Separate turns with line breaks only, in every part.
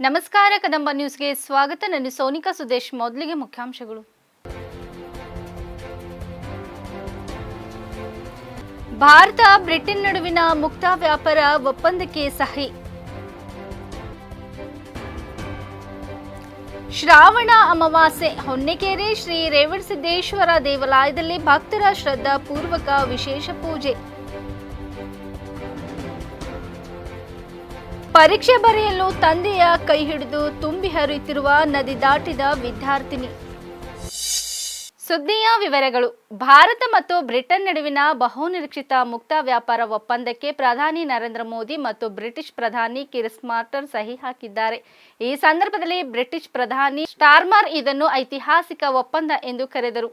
ನಮಸ್ಕಾರ, ಕದಂಬ ನ್ಯೂಸ್ಗೆ ಸ್ವಾಗತ. ನನ್ನ ಸೋನಿಕಾ ಸುದೇಶ್, ಮೊದಲಿಗೆ ಮುಖ್ಯಾಂಶಗಳು. ಭಾರತ, ಬ್ರಿಟನ್ ನಡುವಿನ ಮುಕ್ತ ವ್ಯಾಪಾರ ಒಪ್ಪಂದಕ್ಕೆ ಸಹಿ. ಶ್ರಾವಣ ಅಮಾವಾಸ್ಯೆ, ಹೊನ್ನೆಕೆರೆ ಶ್ರೀ ರೇವಣಸಿದ್ದೇಶ್ವರ ದೇವಾಲಯದಲ್ಲಿ ಭಕ್ತರ ಶ್ರದ್ಧಾಪೂರ್ವಕ ವಿಶೇಷ ಪೂಜೆ. ಪರೀಕ್ಷೆ ಬರೆಯಲು ತಂದೆಯ ಕೈ ಹಿಡಿದು ತುಂಬಿ ಹರಿಯುತ್ತಿರುವ ನದಿ ದಾಟಿದ ವಿದ್ಯಾರ್ಥಿನಿ. ಸುದ್ದಿಯ ವಿವರಗಳು. ಭಾರತ ಮತ್ತು ಬ್ರಿಟನ್ ನಡುವಿನ ಬಹುನಿರೀಕ್ಷಿತ ಮುಕ್ತ ವ್ಯಾಪಾರ ಒಪ್ಪಂದಕ್ಕೆ ಪ್ರಧಾನಿ ನರೇಂದ್ರ ಮೋದಿ ಮತ್ತು ಬ್ರಿಟಿಷ್ ಪ್ರಧಾನಿ ಕಿರಿಸ್ ಮಾರ್ಟರ್ ಸಹಿ ಹಾಕಿದ್ದಾರೆ. ಈ ಸಂದರ್ಭದಲ್ಲಿ ಬ್ರಿಟಿಷ್ ಪ್ರಧಾನಿ ಸ್ಟಾರ್ಮರ್ ಇದನ್ನು ಐತಿಹಾಸಿಕ ಒಪ್ಪಂದ ಎಂದು ಕರೆದರು.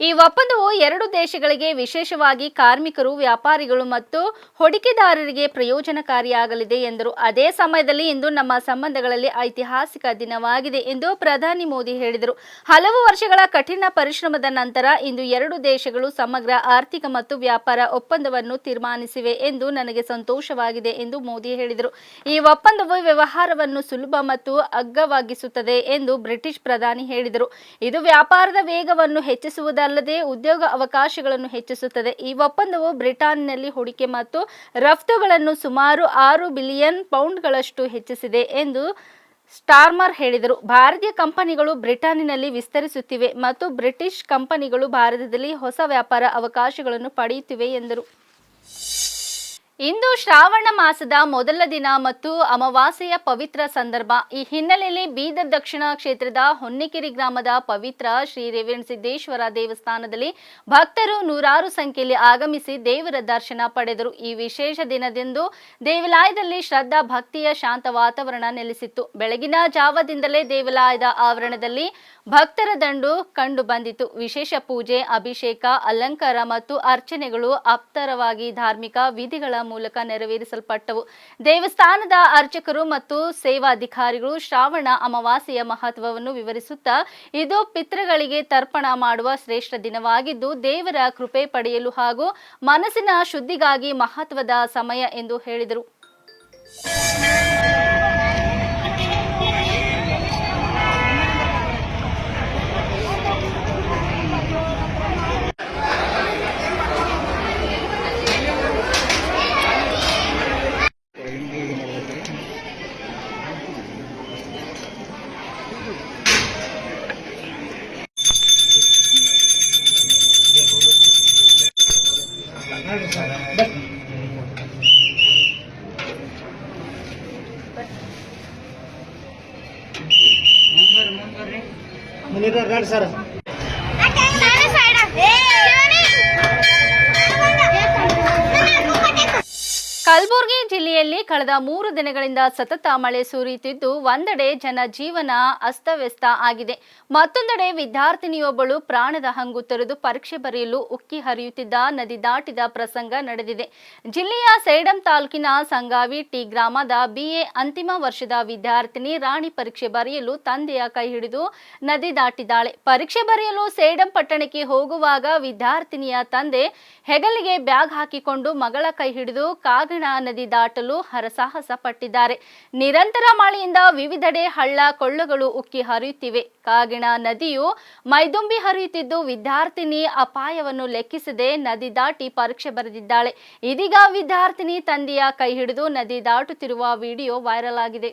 ಈ ಒಪ್ಪಂದವು ಎರಡು ದೇಶಗಳಿಗೆ ವಿಶೇಷವಾಗಿ ಕಾರ್ಮಿಕರು, ವ್ಯಾಪಾರಿಗಳು ಮತ್ತು ಹೂಡಿಕೆದಾರರಿಗೆ ಪ್ರಯೋಜನಕಾರಿಯಾಗಲಿದೆ ಎಂದರು. ಅದೇ ಸಮಯದಲ್ಲಿ ಇಂದು ನಮ್ಮ ಸಂಬಂಧಗಳಲ್ಲಿ ಐತಿಹಾಸಿಕ ದಿನವಾಗಿದೆ ಎಂದು ಪ್ರಧಾನಿ ಮೋದಿ ಹೇಳಿದರು. ಹಲವು ವರ್ಷಗಳ ಕಠಿಣ ಪರಿಶ್ರಮದ ನಂತರ ಇಂದು ಎರಡು ದೇಶಗಳು ಸಮಗ್ರ ಆರ್ಥಿಕ ಮತ್ತು ವ್ಯಾಪಾರ ಒಪ್ಪಂದವನ್ನು ತೀರ್ಮಾನಿಸಿವೆ ಎಂದು ನನಗೆ ಸಂತೋಷವಾಗಿದೆ ಎಂದು ಮೋದಿ ಹೇಳಿದರು. ಈ ಒಪ್ಪಂದವು ವ್ಯವಹಾರವನ್ನು ಸುಲಭ ಮತ್ತು ಅಗ್ಗವಾಗಿಸುತ್ತದೆ ಎಂದು ಬ್ರಿಟಿಷ್ ಪ್ರಧಾನಿ ಹೇಳಿದರು. ಇದು ವ್ಯಾಪಾರದ ವೇಗವನ್ನು ಹೆಚ್ಚಿಸುವುದಲ್ಲದೆ ಉದ್ಯೋಗ ಅವಕಾಶಗಳನ್ನು ಹೆಚ್ಚಿಸುತ್ತದೆ. ಈ ಒಪ್ಪಂದವು ಬ್ರಿಟನ್ನಲ್ಲಿ ಹೂಡಿಕೆ ಮತ್ತು ರಫ್ತುಗಳನ್ನು ಸುಮಾರು ಆರು ಬಿಲಿಯನ್ ಪೌಂಡ್ಗಳಷ್ಟು ಹೆಚ್ಚಿಸಿದೆ ಎಂದು ಸ್ಟಾರ್ಮರ್ ಹೇಳಿದರು. ಭಾರತೀಯ ಕಂಪನಿಗಳು ಬ್ರಿಟನ್ನಿನಲ್ಲಿ ವಿಸ್ತರಿಸುತ್ತಿವೆ ಮತ್ತು ಬ್ರಿಟಿಷ್ ಕಂಪನಿಗಳು ಭಾರತದಲ್ಲಿ ಹೊಸ ವ್ಯಾಪಾರ ಅವಕಾಶಗಳನ್ನು ಪಡೆಯುತ್ತಿವೆ ಎಂದರು. ಇಂದು ಶ್ರಾವಣ ಮಾಸದ ಮೊದಲ ದಿನ ಮತ್ತು ಅಮಾವಾಸ್ಯೆಯ ಪವಿತ್ರ ಸಂದರ್ಭ. ಈ ಹಿನ್ನೆಲೆಯಲ್ಲಿ ಬೀದರ್ ದಕ್ಷಿಣ ಕ್ಷೇತ್ರದ ಹೊನ್ನಿಕೆರೆ ಗ್ರಾಮದ ಪವಿತ್ರ ಶ್ರೀ ರೇವಣಸಿದ್ದೇಶ್ವರ ದೇವಸ್ಥಾನದಲ್ಲಿ ಭಕ್ತರು ನೂರಾರು ಸಂಖ್ಯೆಯಲ್ಲಿ ಆಗಮಿಸಿ ದೇವರ ದರ್ಶನ ಪಡೆದರು. ಈ ವಿಶೇಷ ದಿನದಂದು ದೇವಾಲಯದಲ್ಲಿ ಶ್ರದ್ಧಾ ಭಕ್ತಿಯ ಶಾಂತ ವಾತಾವರಣ ನೆಲೆಸಿತ್ತು. ಬೆಳಗಿನ ಜಾವದಿಂದಲೇ ದೇವಾಲಯದ ಆವರಣದಲ್ಲಿ ಭಕ್ತರ ದಂಡು ಕಂಡು ಬಂದಿತು ವಿಶೇಷ ಪೂಜೆ, ಅಭಿಷೇಕ, ಅಲಂಕಾರ ಮತ್ತು ಅರ್ಚನೆಗಳು ಅಪ್ತರವಾಗಿ ಧಾರ್ಮಿಕ ವಿಧಿಗಳ ಮೂಲಕ ನೆರವೇರಿಸಲ್ಪಟ್ಟವು. ದೇವಸ್ಥಾನದ ಅರ್ಚಕರು ಮತ್ತು ಸೇವಾಧಿಕಾರಿಗಳು ಶ್ರಾವಣ ಅಮಾವಾಸ್ಯೆಯ ಮಹತ್ವವನ್ನು ವಿವರಿಸುತ್ತಾ, ಇದು ಪಿತೃಗಳಿಗೆ ತರ್ಪಣ ಮಾಡುವ ಶ್ರೇಷ್ಠ ದಿನವಾಗಿದ್ದು, ದೇವರ ಕೃಪೆ ಪಡೆಯಲು ಹಾಗೂ ಮನಸ್ಸಿನ ಶುದ್ಧಿಗಾಗಿ ಮಹತ್ವದ ಸಮಯ ಎಂದು ಹೇಳಿದರು. ಕಲಬುರಗಿ ಜಿಲ್ಲೆಯಲ್ಲಿ ಕಳೆದ ಮೂರು ದಿನಗಳಿಂದ ಸತತ ಮಳೆ ಸುರಿಯುತ್ತಿದ್ದು, ಒಂದೆಡೆ ಜನಜೀವನ ಅಸ್ತವ್ಯಸ್ತ ಆಗಿದೆ. ಮತ್ತೊಂದೆಡೆ ವಿದ್ಯಾರ್ಥಿನಿಯೊಬ್ಬಳು ಪ್ರಾಣದ ಹಂಗು ತೊರೆದು ಪರೀಕ್ಷೆ ಬರೆಯಲು ಉಕ್ಕಿ ಹರಿಯುತ್ತಿದ್ದ ನದಿ ದಾಟಿದ ಪ್ರಸಂಗ ನಡೆದಿದೆ. ಜಿಲ್ಲೆಯ ಸೇಡಂ ತಾಲೂಕಿನ ಸಂಗಾವಿ ಟಿ ಗ್ರಾಮದ ಬಿಎ ಅಂತಿಮ ವರ್ಷದ ವಿದ್ಯಾರ್ಥಿನಿ ರಾಣಿ ಪರೀಕ್ಷೆ ಬರೆಯಲು ತಂದೆಯ ಕೈ ಹಿಡಿದು ನದಿ ದಾಟಿದ್ದಾಳೆ. ಪರೀಕ್ಷೆ ಬರೆಯಲು ಸೇಡಂ ಪಟ್ಟಣಕ್ಕೆ ಹೋಗುವಾಗ ವಿದ್ಯಾರ್ಥಿನಿಯ ತಂದೆ ಹೆಗಲಿಗೆ ಬ್ಯಾಗ್ ಹಾಕಿಕೊಂಡು ಮಗಳ ಕೈ ಹಿಡಿದು ಕಾಗಣ ನದಿ ದಾಟಲು ಹರಸಾಹಸ ಪಟ್ಟಿದ್ದಾರೆ. ನಿರಂತರ ಮಳೆಯಿಂದ ವಿವಿಧೆಡೆ ಹಳ್ಳ ಕೊಳ್ಳಗಳು ಉಕ್ಕಿ ಹರಿಯುತ್ತಿವೆ. ಕಾಗಿಣ ನದಿಯು ಮೈದುಂಬಿ ಹರಿಯುತ್ತಿದ್ದು ವಿದ್ಯಾರ್ಥಿನಿ ಅಪಾಯವನ್ನು ಲೆಕ್ಕಿಸದೆ ನದಿ ದಾಟಿ ಪರೀಕ್ಷೆ ಬರೆದಿದ್ದಾಳೆ. ಇದೀಗ ವಿದ್ಯಾರ್ಥಿನಿ ತಂದೆಯ ಕೈ ಹಿಡಿದು ನದಿ ದಾಟುತ್ತಿರುವ ವಿಡಿಯೋ ವೈರಲ್ ಆಗಿದೆ.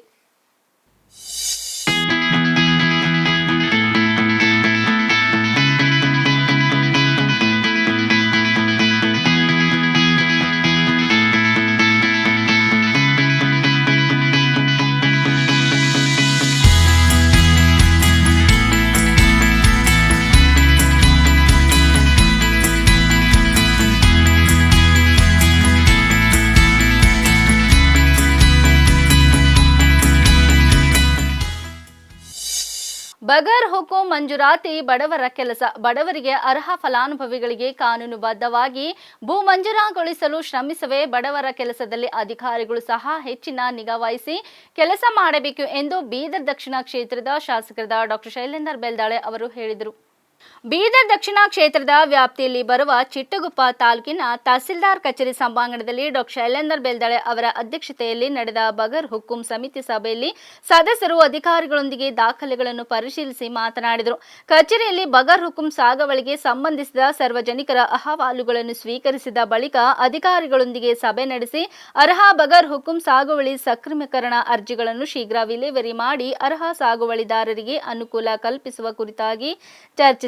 ಬಗರ್ ಹುಕುಂ ಮಂಜೂರಾತಿ ಬಡವರ ಕೆಲಸ. ಬಡವರಿಗೆ ಅರ್ಹ ಫಲಾನುಭವಿಗಳಿಗೆ ಕಾನೂನುಬದ್ಧವಾಗಿ ಭೂ ಮಂಜೂರಾಗೊಳಿಸಲು ಶ್ರಮಿಸವೇ. ಬಡವರ ಕೆಲಸದಲ್ಲಿ ಅಧಿಕಾರಿಗಳು ಸಹ ಹೆಚ್ಚಿನ ನಿಗಾ ವಹಿಸಿ ಕೆಲಸ ಮಾಡಬೇಕು ಎಂದು ಬೀದರ್ ದಕ್ಷಿಣ ಕ್ಷೇತ್ರದ ಶಾಸಕರಾದ ಡಾಕ್ಟರ್ ಶೈಲೇಂದರ್ ಬೆಲ್ದಾಳೆ ಅವರು ಹೇಳಿದರು. ಬೀದರ್ ದಕ್ಷಿಣ ಕ್ಷೇತ್ರದ ವ್ಯಾಪ್ತಿಯಲ್ಲಿ ಬರುವ ಚಿಟ್ಟಗುಪ್ಪ ತಾಲೂಕಿನ ತಹಸೀಲ್ದಾರ್ ಕಚೇರಿ ಸಭಾಂಗಣದಲ್ಲಿ ಡಾಕ್ಟರ್ ಶೈಲೇಂದರ್ ಬೆಲ್ದಳೆ ಅವರ ಅಧ್ಯಕ್ಷತೆಯಲ್ಲಿ ನಡೆದ ಬಗರ್ ಹುಕುಂ ಸಮಿತಿ ಸಭೆಯಲ್ಲಿ ಸದಸ್ಯರು ಅಧಿಕಾರಿಗಳೊಂದಿಗೆ ದಾಖಲೆಗಳನ್ನು ಪರಿಶೀಲಿಸಿ ಮಾತನಾಡಿದರು. ಕಚೇರಿಯಲ್ಲಿ ಬಗರ್ ಹುಕುಂ ಸಾಗವಳಿಗೆ ಸಂಬಂಧಿಸಿದ ಸಾರ್ವಜನಿಕರ ಅಹವಾಲುಗಳನ್ನು ಸ್ವೀಕರಿಸಿದ ಬಳಿಕ ಅಧಿಕಾರಿಗಳೊಂದಿಗೆ ಸಭೆ ನಡೆಸಿ ಅರ್ಹ ಬಗರ್ ಹುಕುಂ ಸಾಗುವಳಿ ಸಕ್ರಮೀಕರಣ ಅರ್ಜಿಗಳನ್ನು ಶೀಘ್ರ ವಿಲೇವಾರಿ ಮಾಡಿ ಅರ್ಹ ಸಾಗುವಳಿದಾರರಿಗೆ ಅನುಕೂಲ ಕಲ್ಪಿಸುವ ಕುರಿತಾಗಿ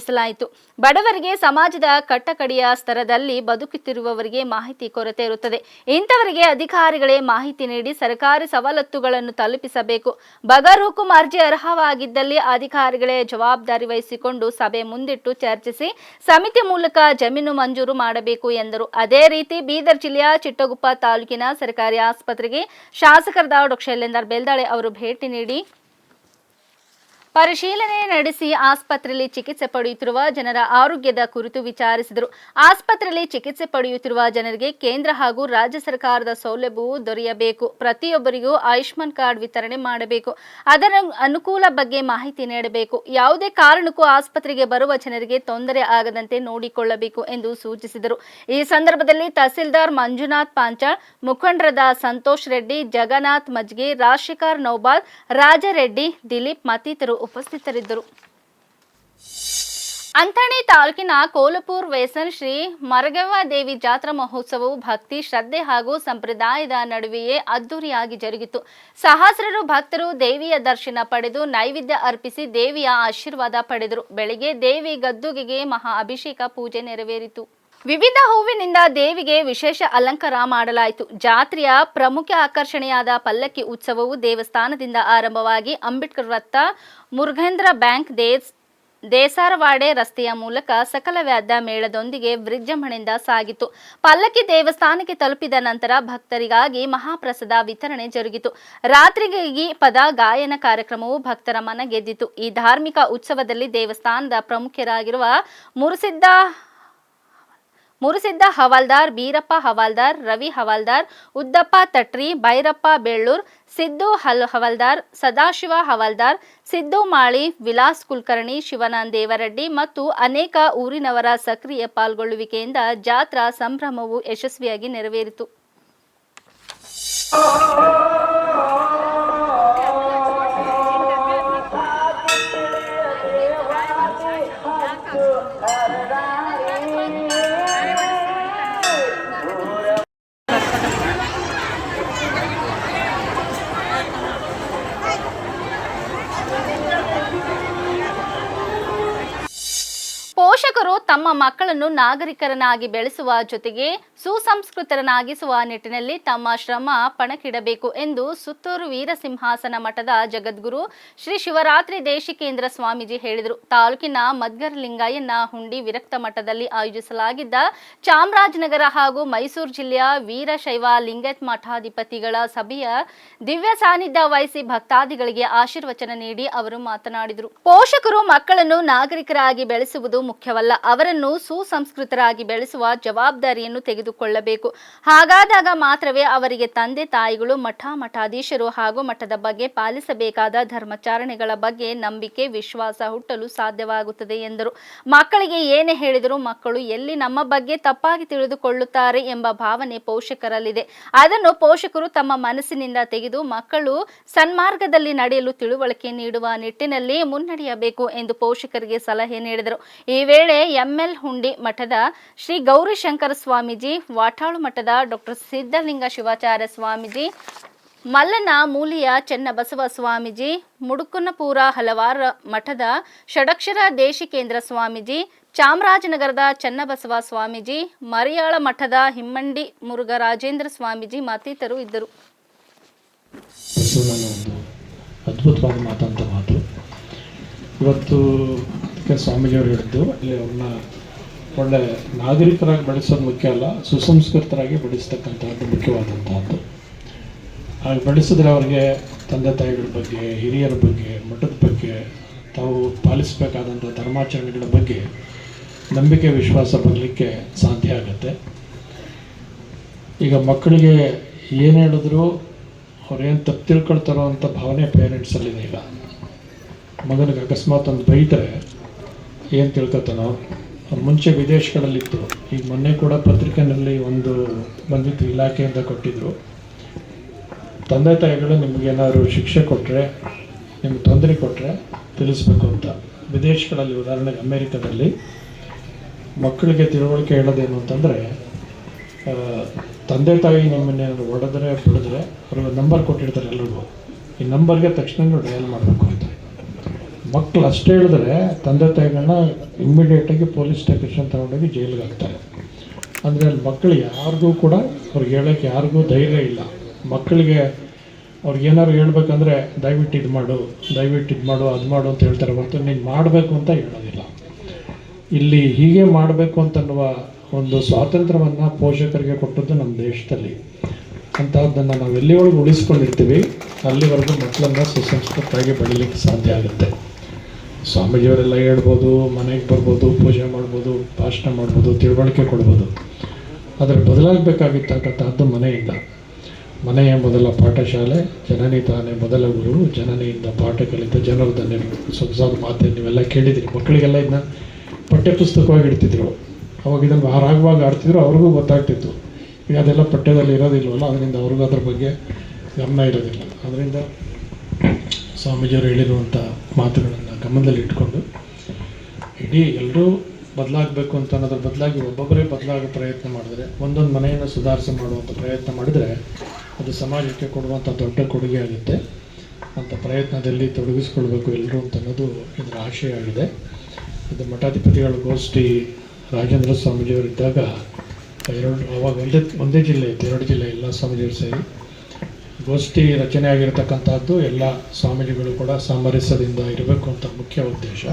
ಚರ್ಚಿಸಲಾಯಿತು ಬಡವರಿಗೆ ಸಮಾಜದ ಕಟ್ಟಕಡೆಯ ಸ್ತರದಲ್ಲಿ ಬದುಕುತ್ತಿರುವವರಿಗೆ ಮಾಹಿತಿ ಕೊರತೆ ಇರುತ್ತದೆ. ಇಂಥವರಿಗೆ ಅಧಿಕಾರಿಗಳೇ ಮಾಹಿತಿ ನೀಡಿ ಸರ್ಕಾರಿ ಸವಲತ್ತುಗಳನ್ನು ತಲುಪಿಸಬೇಕು. ಬಗರ್ ಹುಕುಂ ಅರ್ಜಿ ಅರ್ಹವಾಗಿದ್ದಲ್ಲಿ ಅಧಿಕಾರಿಗಳೇ ಜವಾಬ್ದಾರಿ ವಹಿಸಿಕೊಂಡು ಸಭೆ ಮುಂದಿಟ್ಟು ಚರ್ಚಿಸಿ ಸಮಿತಿ ಮೂಲಕ ಜಮೀನು ಮಂಜೂರು ಮಾಡಬೇಕು ಎಂದರು. ಅದೇ ರೀತಿ ಬೀದರ್ ಜಿಲ್ಲೆಯ ಚಿಟ್ಟಗುಪ್ಪ ತಾಲೂಕಿನ ಸರ್ಕಾರಿ ಆಸ್ಪತ್ರೆಗೆ ಶಾಸಕರಾದ ಡಾಕ್ಟರ್ ಶೈಲೇಂದರ್ ಬೆಲ್ದಾಳೆ ಅವರು ಭೇಟಿ ನೀಡಿ ಪರಿಶೀಲನೆ ನಡೆಸಿ ಆಸ್ಪತ್ರೆಯಲ್ಲಿ ಚಿಕಿತ್ಸೆ ಪಡೆಯುತ್ತಿರುವ ಜನರ ಆರೋಗ್ಯದ ಕುರಿತು ವಿಚಾರಿಸಿದರು. ಆಸ್ಪತ್ರೆಯಲ್ಲಿ ಚಿಕಿತ್ಸೆ ಪಡೆಯುತ್ತಿರುವ ಜನರಿಗೆ ಕೇಂದ್ರ ಹಾಗೂ ರಾಜ್ಯ ಸರ್ಕಾರದ ಸೌಲಭ್ಯವು ದೊರೆಯಬೇಕು. ಪ್ರತಿಯೊಬ್ಬರಿಗೂ ಆಯುಷ್ಮಾನ್ ಕಾರ್ಡ್ ವಿತರಣೆ ಮಾಡಬೇಕು. ಅದರ ಅನುಕೂಲ ಬಗ್ಗೆ ಮಾಹಿತಿ ನೀಡಬೇಕು. ಯಾವುದೇ ಕಾರಣಕ್ಕೂ ಆಸ್ಪತ್ರೆಗೆ ಬರುವ ಜನರಿಗೆ ತೊಂದರೆ ಆಗದಂತೆ ನೋಡಿಕೊಳ್ಳಬೇಕು ಎಂದು ಸೂಚಿಸಿದರು. ಈ ಸಂದರ್ಭದಲ್ಲಿ ತಹಸೀಲ್ದಾರ್ ಮಂಜುನಾಥ್ ಪಾಂಚಾಳ್ ಮುಖಂಡರಾದ ಸಂತೋಷ್ ರೆಡ್ಡಿ, ಜಗನ್ನಾಥ್ ಮಜ್ಗೆ, ರಾಜಶೇಖರ್ ನೌಬಾಲ್ ರಾಜರೆಡ್ಡಿ ದಿಲೀಪ್ ಮತ್ತಿತರರು ಉಪಸ್ಥಿತರಿದ್ದರು. ಅಂಥಣಿ ತಾಲೂಕಿನ ಕೋಲಪುರ್ ವೇಸನ್ ಶ್ರೀ ಮರಗವ್ವ ದೇವಿ ಜಾತ್ರಾ ಮಹೋತ್ಸವವು ಭಕ್ತಿ, ಶ್ರದ್ಧೆ ಹಾಗೂ ಸಂಪ್ರದಾಯದ ನಡುವೆಯೇ ಅದ್ದೂರಿಯಾಗಿ ಜರುಗಿತು. ಸಹಸ್ರರು ಭಕ್ತರು ದೇವಿಯ ದರ್ಶನ ಪಡೆದು ನೈವೇದ್ಯ ಅರ್ಪಿಸಿ ದೇವಿಯ ಆಶೀರ್ವಾದ ಪಡೆದರು. ಬೆಳಿಗ್ಗೆ ದೇವಿ ಗದ್ದುಗೆಗೆ ಮಹಾ ಅಭಿಷೇಕ ಪೂಜೆ ನೆರವೇರಿತು. ವಿವಿಧ ಹೂವಿನಿಂದ ದೇವಿಗೆ ವಿಶೇಷ ಅಲಂಕಾರ ಮಾಡಲಾಯಿತು. ಜಾತ್ರೆಯ ಪ್ರಮುಖ ಆಕರ್ಷಣೆಯಾದ ಪಲ್ಲಕ್ಕಿ ಉತ್ಸವವು ದೇವಸ್ಥಾನದಿಂದ ಆರಂಭವಾಗಿ ಅಂಬೇಡ್ಕರ್ ವೃತ್ತ, ಮುರುಘೇಂದ್ರ ಬ್ಯಾಂಕ್, ದೇಸ್, ದೇಸಾರವಾಡೆ ರಸ್ತೆಯ ಮೂಲಕ ಸಕಲ ವ್ಯಾದ್ಯ ಮೇಳದೊಂದಿಗೆ ವಿಜೃಂಭಣೆಯಿಂದ ಸಾಗಿತು. ಪಲ್ಲಕ್ಕಿ ದೇವಸ್ಥಾನಕ್ಕೆ ತಲುಪಿದ ನಂತರ ಭಕ್ತರಿಗಾಗಿ ಮಹಾಪ್ರಸಾದ ವಿತರಣೆ ಜರುಗಿತು. ರಾತ್ರಿಗೆ ಈ ಪದ ಗಾಯನ ಕಾರ್ಯಕ್ರಮವು ಭಕ್ತರ ಮನ ಗೆದ್ದಿತು. ಈ ಧಾರ್ಮಿಕ ಉತ್ಸವದಲ್ಲಿ ದೇವಸ್ಥಾನದ ಪ್ರಮುಖರಾಗಿರುವ ಮುರುಸಿದ್ದ ಮುರುಸಿದ್ದ ಹವಾಲ್ದಾರ್ ಬೀರಪ್ಪ ಹವಾಲ್ದಾರ್, ರವಿ ಹವಾಲ್ದಾರ್, ಉದ್ದಪ್ಪ ತಟ್ರಿ ಭೈರಪ್ಪ ಬೆಳ್ಳೂರ್, ಸಿದ್ದು ಹಲ್ ಹವಾಲ್ದಾರ್, ಸದಾಶಿವ ಹವಾಲ್ದಾರ್, ಸಿದ್ದು ಮಾಳಿ, ವಿಲಾಸ್ ಕುಲಕರ್ಣಿ ಶಿವನಾಂದ್ ದೇವರೆಡ್ಡಿ ಮತ್ತು ಅನೇಕ ಊರಿನವರ ಸಕ್ರಿಯ ಪಾಲ್ಗೊಳ್ಳುವಿಕೆಯಿಂದ ಜಾತ್ರಾ ಸಂಭ್ರಮವು ಯಶಸ್ವಿಯಾಗಿ ನೆರವೇರಿತು. ಪೋಷಕರು ತಮ್ಮ ಮಕ್ಕಳನ್ನು ನಾಗರಿಕರನ್ನಾಗಿ ಬೆಳೆಸುವ ಜೊತೆಗೆ ಸುಸಂಸ್ಕೃತರನ್ನಾಗಿಸುವ ನಿಟ್ಟಿನಲ್ಲಿ ತಮ್ಮ ಶ್ರಮ ಪಣಕ್ಕಿಡಬೇಕು ಎಂದು ಸುತ್ತೂರು ವೀರಸಿಂಹಾಸನ ಮಠದ ಜಗದ್ಗುರು ಶ್ರೀ ಶಿವರಾತ್ರಿ ದೇಶಿಕೇಂದ್ರ ಸ್ವಾಮೀಜಿ ಹೇಳಿದರು. ತಾಲೂಕಿನ ಮದ್ಗರಲಿಂಗಯ್ಯನ ಹುಂಡಿ ವಿರಕ್ತ ಮಠದಲ್ಲಿ ಆಯೋಜಿಸಲಾಗಿದ್ದ ಚಾಮರಾಜನಗರ ಹಾಗೂ ಮೈಸೂರು ಜಿಲ್ಲೆಯ ವೀರಶೈವ ಲಿಂಗತ್ ಮಠಾಧಿಪತಿಗಳ ಸಭೆಯ ದಿವ್ಯ ಸಾನ್ನಿಧ್ಯ ವಹಿಸಿ ಭಕ್ತಾದಿಗಳಿಗೆ ಆಶೀರ್ವಚನ ನೀಡಿ ಅವರು ಮಾತನಾಡಿದರು. ಪೋಷಕರು ಮಕ್ಕಳನ್ನು ನಾಗರಿಕರಾಗಿ ಬೆಳೆಸುವುದು ಮುಖ್ಯವಲ್ಲ. ಅವರನ್ನು ಸುಸಂಸ್ಕೃತರಾಗಿ ಬೆಳೆಸುವ ಜವಾಬ್ದಾರಿಯನ್ನು ತೆಗೆದುಕೊಳ್ಳಬೇಕು. ಹಾಗಾದಾಗ ಮಾತ್ರವೇ ಅವರಿಗೆ ತಂದೆ ತಾಯಿಗಳು ಮಠ ಮಠಾಧೀಶರು ಹಾಗೂ ಮಠದ ಬಗ್ಗೆ ಪಾಲಿಸಬೇಕಾದ ಧರ್ಮಾಚರಣೆಗಳ ಬಗ್ಗೆ ನಂಬಿಕೆ, ವಿಶ್ವಾಸ ಹುಟ್ಟಲು ಸಾಧ್ಯವಾಗುತ್ತದೆ ಎಂದರು. ಮಕ್ಕಳಿಗೆ ಏನೇ ಹೇಳಿದರೂ ಮಕ್ಕಳು ಎಲ್ಲಿ ನಮ್ಮ ಬಗ್ಗೆ ತಪ್ಪಾಗಿ ತಿಳಿದುಕೊಳ್ಳುತ್ತಾರೆ ಎಂಬ ಭಾವನೆ ಪೋಷಕರಲ್ಲಿದೆ. ಅದನ್ನು ಪೋಷಕರು ತಮ್ಮ ಮನಸ್ಸಿನಿಂದ ತೆಗೆದು ಮಕ್ಕಳು ಸನ್ಮಾರ್ಗದಲ್ಲಿ ನಡೆಯಲು ತಿಳುವಳಿಕೆ ನೀಡುವ ನಿಟ್ಟಿನಲ್ಲಿ ಮುನ್ನಡೆಯಬೇಕು ಎಂದು ಪೋಷಕರಿಗೆ ಸಲಹೆ ನೀಡಿದರು. ಈ ವೇಳೆ ಎಂಎಲ್ ಹುಂಡಿ ಮಠದ ಶ್ರೀ ಗೌರಿಶಂಕರ ಸ್ವಾಮೀಜಿ, ವಾಟಾಳು ಮಠದ ಡಾಕ್ಟರ್ ಸಿದ್ಧಲಿಂಗ ಶಿವಾಚಾರ್ಯ ಸ್ವಾಮೀಜಿ, ಮಲ್ಲನ ಮೂಲಿಯ ಚೆನ್ನಬಸವ ಸ್ವಾಮೀಜಿ, ಮುಡುಕುನಪುರ ಹಲವಾರ ಮಠದ ಷಡಕ್ಷರ ದೇಶಿಕೇಂದ್ರ ಸ್ವಾಮೀಜಿ, ಚಾಮರಾಜನಗರದ ಚೆನ್ನಬಸವ ಸ್ವಾಮೀಜಿ, ಮರಿಯಾಳ ಮಠದ ಹಿಮ್ಮಂಡಿ ಮುರುಘರಾಜೇಂದ್ರ ಸ್ವಾಮೀಜಿ ಮತ್ತಿತರು ಇದ್ದರು.
ಮಾತಂತ ಮಾತು. ಇವತ್ತು ಅದಕ್ಕೆ ಸ್ವಾಮೀಜಿಯವರು ಹೇಳಿದ್ದು ಇಲ್ಲಿ ಅವ್ರನ್ನ ಒಳ್ಳೆ ನಾಗರಿಕರಾಗಿ ಬೆಳೆಸೋದು ಮುಖ್ಯ ಅಲ್ಲ, ಸುಸಂಸ್ಕೃತರಾಗಿ ಬೆಳೆಸ್ತಕ್ಕಂಥದ್ದು ಮುಖ್ಯವಾದಂತಹದ್ದು ಹಾಗೆ ಬೆಳೆಸಿದ್ರೆ ಅವರಿಗೆ ತಂದೆ ತಾಯಿಗಳ ಬಗ್ಗೆ, ಹಿರಿಯರ ಬಗ್ಗೆ, ಮಠದ ಬಗ್ಗೆ, ತಾವು ಪಾಲಿಸಬೇಕಾದಂಥ ಧರ್ಮಾಚರಣೆಗಳ ಬಗ್ಗೆ ನಂಬಿಕೆ, ವಿಶ್ವಾಸ ಬರಲಿಕ್ಕೆ ಸಾಧ್ಯ ಆಗುತ್ತೆ. ಈಗ ಮಕ್ಕಳಿಗೆ ಏನು ಹೇಳಿದ್ರು ಅವ್ರೇನು ತಪ್ಪು ತಿಳ್ಕೊಳ್ತಾರೋ ಅಂತ ಭಾವನೆ ಪೇರೆಂಟ್ಸಲ್ಲಿದೆ ಈಗ. ಮಗನಿಗೆ ಅಕಸ್ಮಾತ್ ಒಂದು ಬೈತಾರೆ ಏನು ತಿಳ್ಕೊತಾನೋ ಮುಂಚೆ ವಿದೇಶಗಳಲ್ಲಿತ್ತು. ಈಗ ಮೊನ್ನೆ ಕೂಡ ಪತ್ರಿಕೆಯಲ್ಲಿ ಒಂದು ಬಂದಿತ್ತು ಇಲಾಖೆಯಿಂದ ಕೊಟ್ಟಿದ್ರು. ತಂದೆ ತಾಯಿಗಳು ನಿಮಗೇನಾದ್ರು ಶಿಕ್ಷೆ ಕೊಟ್ಟರೆ ನಿಮ್ಗೆ ತೊಂದರೆ ಕೊಟ್ಟರೆ ತಿಳಿಸ್ಬೇಕು ಅಂತ. ವಿದೇಶಗಳಲ್ಲಿ, ಉದಾಹರಣೆಗೆ ಅಮೇರಿಕಾದಲ್ಲಿ, ಮಕ್ಕಳಿಗೆ ತಿಳುವಳಿಕೆ ಹೇಳೋದೇನು ಅಂತಂದರೆ ತಂದೆ ತಾಯಿ ನಿಮ್ಮನ್ನೇನಾದ್ರು ಹೊಡೆದ್ರೆ ಬಿಡಿದ್ರೆ ಅವ್ರಿಗೆ ನಂಬರ್ ಕೊಟ್ಟಿರ್ತಾರೆ ಎಲ್ರಿಗೂ. ಈ ನಂಬರ್ಗೆ ತಕ್ಷಣ ಡಯಲ್ ಮಾಡಬೇಕು ಅಂತ. ಮಕ್ಕಳು ಅಷ್ಟೇ ಹೇಳಿದ್ರೆ ತಂದೆ ತಾಯಿಗಳನ್ನ ಇಮ್ಮಿಡಿಯೇಟಾಗಿ ಪೊಲೀಸ್ ಸ್ಟೇಷನ್ ತಗೊಂಡೋಗಿ ಜೈಲಿಗೆ ಹಾಕ್ತಾರೆ. ಅಂದರೆ ಅಲ್ಲಿ ಮಕ್ಕಳು ಯಾರಿಗೂ ಕೂಡ ಅವ್ರಿಗೆ ಹೇಳೋಕ್ಕೆ ಯಾರಿಗೂ ಧೈರ್ಯ ಇಲ್ಲ. ಮಕ್ಕಳಿಗೆ ಅವ್ರಿಗೆ ಏನಾದ್ರು ಹೇಳ್ಬೇಕಂದ್ರೆ ದಯವಿಟ್ಟು ಇದು ಮಾಡು, ದಯವಿಟ್ಟು ಇದು ಮಾಡು, ಅದು ಮಾಡು ಅಂತ ಹೇಳ್ತಾರೆ ಹೊರತು ನೀನು ಮಾಡಬೇಕು ಅಂತ ಹೇಳೋದಿಲ್ಲ. ಇಲ್ಲಿ ಹೀಗೆ ಮಾಡಬೇಕು ಅಂತನ್ನುವ ಒಂದು ಸ್ವಾತಂತ್ರ್ಯವನ್ನು ಪೋಷಕರಿಗೆ ಕೊಟ್ಟದ್ದು ನಮ್ಮ ದೇಶದಲ್ಲಿ. ಅಂತಹದ್ದನ್ನು ನಾವು ಎಲ್ಲಿವರೆಗೂ ಉಳಿಸ್ಕೊಂಡಿರ್ತೀವಿ, ಅಲ್ಲಿವರೆಗೂ ಮಕ್ಕಳನ್ನು ಸುಸಂಸ್ಕೃತವಾಗಿ ಬೆಳೀಲಿಕ್ಕೆ ಸಾಧ್ಯ ಆಗುತ್ತೆ. ಸ್ವಾಮೀಜಿಯವರೆಲ್ಲ ಹೇಳ್ಬೋದು, ಮನೆಗೆ ಬರ್ಬೋದು, ಪೂಜೆ ಮಾಡ್ಬೋದು, ಭಾಷಣ ಮಾಡ್ಬೋದು, ತಿಳುವಳಿಕೆ ಕೊಡ್ಬೋದು. ಆದರೆ ಬದಲಾಗಬೇಕಾಗಿರ್ತಕ್ಕಂಥದ್ದು ಮನೆಯಿಂದ. ಮನೆಯ ಮೊದಲ ಪಾಠಶಾಲೆ, ಜನನಿ ತಾನೇ ಮೊದಲ ಗುರು, ಜನನಿಯಿಂದ ಪಾಠ ಕಲಿತ ಜನರದನ್ನೇ ಸೊಗಸಾದ ಮಾತೆ ನೀವೆಲ್ಲ ಕೇಳಿದಿರಿ, ಮಕ್ಕಳಿಗೆಲ್ಲ ಇದನ್ನ ಪಠ್ಯಪುಸ್ತಕವಾಗಿ ಇಡ್ತಿದ್ರು. ಅವಾಗ ಇದನ್ನು ಆರಾಗವಾಗ ಆಡ್ತಿದ್ರು, ಅವ್ರಿಗೂ ಗೊತ್ತಾಗ್ತಿತ್ತು. ಈಗ ಅದೆಲ್ಲ ಪಠ್ಯದಲ್ಲಿ ಇರೋದಿಲ್ವಲ್ಲ ಅದರಿಂದ ಅವ್ರಿಗೂ ಅದ್ರ ಬಗ್ಗೆ ಗಮನ ಇರೋದಿಲ್ಲ. ಅದರಿಂದ ಸ್ವಾಮೀಜಿಯವರು ಹೇಳಿರುವಂಥ ಮಾತುಗಳನ್ನು ಗಮನದಲ್ಲಿ ಇಟ್ಕೊಂಡು ಇಡೀ ಎಲ್ಲರೂ ಬದಲಾಗಬೇಕು ಅಂತ ಅನ್ನೋದ್ರ ಬದಲಾಗಿ ಒಬ್ಬೊಬ್ಬರೇ ಬದಲಾಗೋ ಪ್ರಯತ್ನ ಮಾಡಿದ್ರೆ, ಒಂದೊಂದು ಮನೆಯನ್ನು ಸುಧಾರಿಸಿ ಮಾಡುವಂಥ ಪ್ರಯತ್ನ ಮಾಡಿದರೆ ಅದು ಸಮಾಜಕ್ಕೆ ಕೊಡುವಂಥ ದೊಡ್ಡ ಕೊಡುಗೆ ಆಗುತ್ತೆ. ಅಂಥ ಪ್ರಯತ್ನದಲ್ಲಿ ತೊಡಗಿಸ್ಕೊಳ್ಬೇಕು ಎಲ್ಲರೂ ಅಂತ ಅನ್ನೋದು ಇದರ ಆಶಯ ಆಗಿದೆ. ಇದು ಮಠಾಧಿಪತಿಗಳ ಗೋಷ್ಠಿ ರಾಜೇಂದ್ರ ಸ್ವಾಮೀಜಿಯವರಿದ್ದಾಗ, ಎರಡು ಅವಾಗ ಒಂದೇ ಒಂದೇ ಜಿಲ್ಲೆ ಇತ್ತು, ಎರಡು ಜಿಲ್ಲೆ ಎಲ್ಲ ಸ್ವಾಮೀಜಿಯವರು ಸೇರಿ. ಗೋಷ್ಠಿ ರಚನೆ ಆಗಿರತಕ್ಕಂಥದ್ದು ಎಲ್ಲ ಸ್ವಾಮೀಜಿಗಳು ಕೂಡ ಸಾಮರಸ್ಯದಿಂದ ಇರಬೇಕು ಅಂತ ಮುಖ್ಯ ಉದ್ದೇಶ.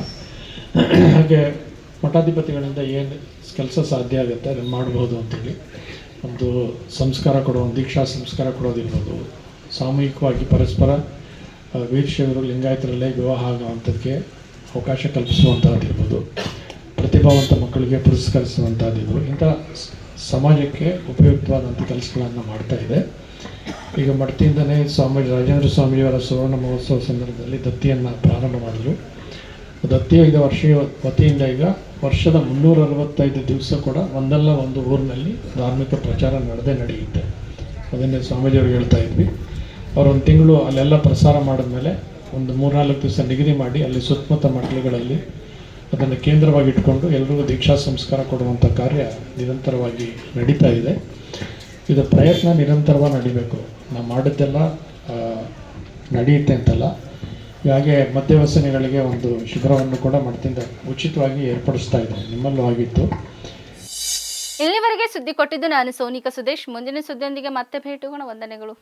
ಹಾಗೆ ಮಠಾಧಿಪತಿಗಳಿಂದ ಏನು ಕೆಲಸ ಸಾಧ್ಯ ಆಗುತ್ತೆ ಅದನ್ನು ಮಾಡ್ಬೋದು ಅಂತೇಳಿ ಒಂದು ಸಂಸ್ಕಾರ ಕೊಡೋ, ಒಂದು ದೀಕ್ಷಾ ಸಂಸ್ಕಾರ ಕೊಡೋದಿರ್ಬೋದು. ಸಾಮೂಹಿಕವಾಗಿ ಪರಸ್ಪರ ವೀರಶೈವರು ಲಿಂಗಾಯತರಲ್ಲೇ ವಿವಾಹ ಆಗುವಂಥದ್ದಕ್ಕೆ ಅವಕಾಶ ಕಲ್ಪಿಸುವಂಥದ್ದಿರ್ಬೋದು ಪ್ರತಿಭಾವಂತ ಮಕ್ಕಳಿಗೆ ಪುರಸ್ಕರಿಸುವಂಥದ್ದಿರ್ಬೋದು ಇಂಥ ಸಮಾಜಕ್ಕೆ ಉಪಯುಕ್ತವಾದಂಥ ಕೆಲಸಗಳನ್ನು ಮಾಡ್ತಾ ಇದೆ. ಈಗ ಮಠದಿಂದನೇ ಸ್ವಾಮಿ ರಾಜೇಂದ್ರ ಸ್ವಾಮಿಯವರ ಸುವರ್ಣ ಮಹೋತ್ಸವ ಸಂದರ್ಭದಲ್ಲಿ ದತ್ತಿಯನ್ನು ಪ್ರಾರಂಭ ಮಾಡಿದರು. ದತ್ತಿ ಐದು ವರ್ಷ ವತಿಯಿಂದ ಈಗ ವರ್ಷದ ಮುನ್ನೂರ ಅರವತ್ತೈದು ದಿವಸ ಕೂಡ ಒಂದಲ್ಲ ಒಂದು ಊರಿನಲ್ಲಿ ಧಾರ್ಮಿಕ ಪ್ರಚಾರ ನಡೆದೇ ನಡೆಯುತ್ತೆ. ಅದನ್ನೇ ಸ್ವಾಮೀಜಿಯವ್ರಿಗೆ ಹೇಳ್ತಾ ಇದ್ವಿ. ಅವರೊಂದು ತಿಂಗಳು ಅಲ್ಲೆಲ್ಲ ಪ್ರಸಾರ ಮಾಡಿದ್ಮೇಲೆ ಒಂದು ಮೂರ್ನಾಲ್ಕು ದಿವಸ ನಿಗದಿ ಮಾಡಿ ಅಲ್ಲಿ ಸುತ್ತಮುತ್ತ ಮಠಗಳಲ್ಲಿ ಅದನ್ನು ಕೇಂದ್ರವಾಗಿ ಇಟ್ಕೊಂಡು ಎಲ್ರಿಗೂ ದೀಕ್ಷಾ ಸಂಸ್ಕಾರ ಕೊಡುವಂಥ ಕಾರ್ಯ ನಿರಂತರವಾಗಿ ನಡೀತಾ ಇದೆ. ಇದು ಪ್ರಯತ್ನ ನಿರಂತರವಾಗಿ ನಡಿಬೇಕು. ನಾವು ಮಾಡಿದ್ದೆಲ್ಲ ನಡೆಯುತ್ತೆ ಅಂತಲ್ಲ. ಹಾಗೆ ಮದ್ಯವ್ಯಸನಿಗಳಿಗೆ ಒಂದು ಶಿಬಿರವನ್ನು ಕೂಡ ಮಠದಿಂದ ಉಚಿತವಾಗಿ ಏರ್ಪಡಿಸ್ತಾ ಇದ್ದೆ ನಿಮ್ಮಲ್ಲೂ ಆಗಿತ್ತು.
ಇಲ್ಲಿವರೆಗೆ ಸುದ್ದಿ ಕೊಟ್ಟಿದ್ದು ನಾನು ಸೋನಿಕ ಸುದೇಶ್. ಮುಂದಿನ ಸುದ್ದಿಯೊಂದಿಗೆ ಮತ್ತೆ ಭೇಟಿಗೋಣ ವಂದನೆಗಳು.